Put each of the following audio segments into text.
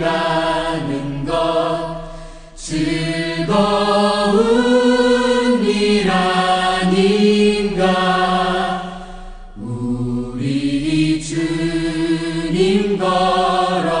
가는 것 즐거운 일 아닌가 우리 주님 걸어가신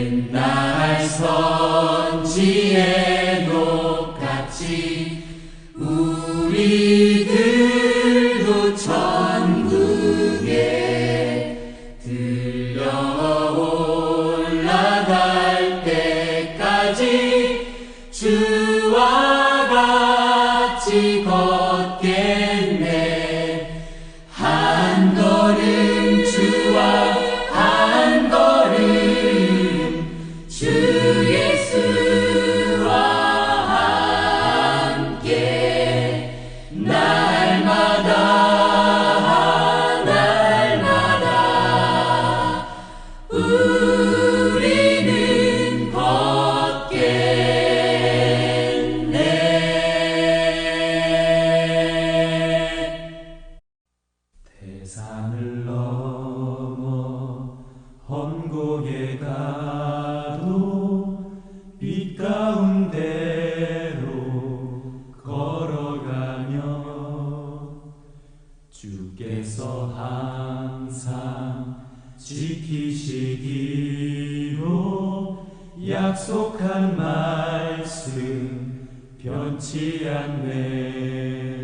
옛날 선지에도 같이 우리들도 천국에 들려 올라갈 때까지 주와 같이 주께서 항상 지키시기로 약속한 말씀 변치 않네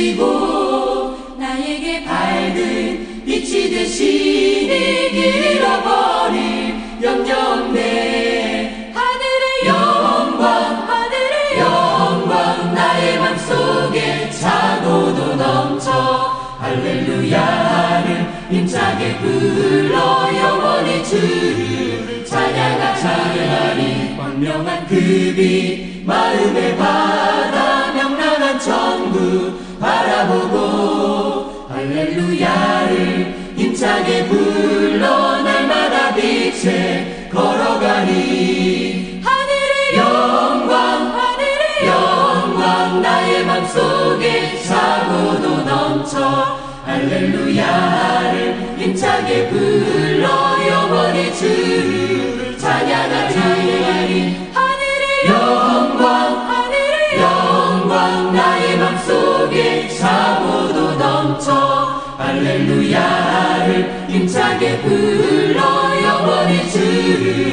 되시고 나에게 밝은 빛이 되시니 길 잃어버릴 염려 없네 하늘의 영광 하늘의 영광 나의 맘속에 차고도 넘쳐 할렐루야를 힘차게 불러 영원히 주를 찬양하 찬양하리 광명한 그빛 마음의 바다 할렐루야를 힘차게 불러 영원히 주를 찬양하 자리. 하늘의 영광 하늘의 영광 나의 맘속에 사고도 넘쳐 할렐루야를 힘차게 불러 영원히 주를